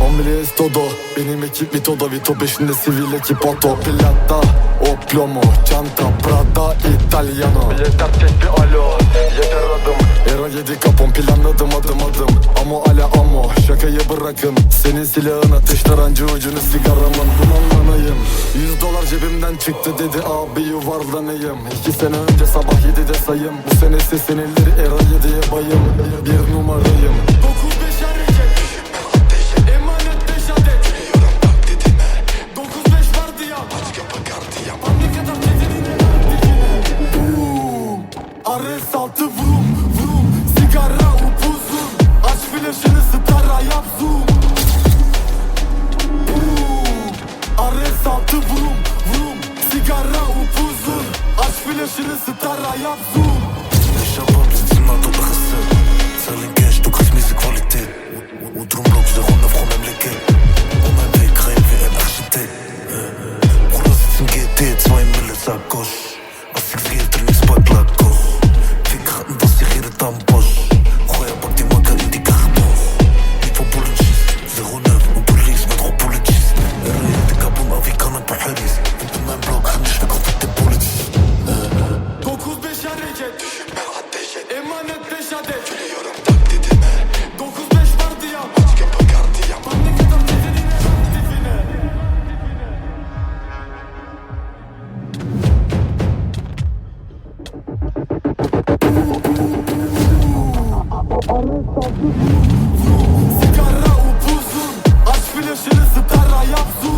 Omri todo Benim ekip Vito'da Vito peşinde sivil ekip Otto Plata O plomo Çanta Prada Italiano. Yeter tek bir alo Yeter adım. Era yedi kapon planladım adım adım. Amo ale amo Şakayı bırakın. Senin silahın ateş tarancı ucunu sigaramın. Dumanlanayım Yüz dolar cebimden çıktı dedi abi yuvarlanayım İki sene önce sabah yedide sayım. Bu sene seslenildir era yediye bayım. Bir numarayım Ares altı vrum vrum Sigara upuzun. Aç flaşını stara yap zoom Ares altı vrum vrum Sigara upuzun. Aç flaşını stara yap zoom Shabab sitzen mal tot gese Selling cash, du kriegst miese Qualität Udrum-Block 09 pro memleket. Und mein Blick rein wie ein Architekt Bruder sitzt GT, 2 Mille Sackgosch Sigara upuzun. Aç flaşını stara yap zoom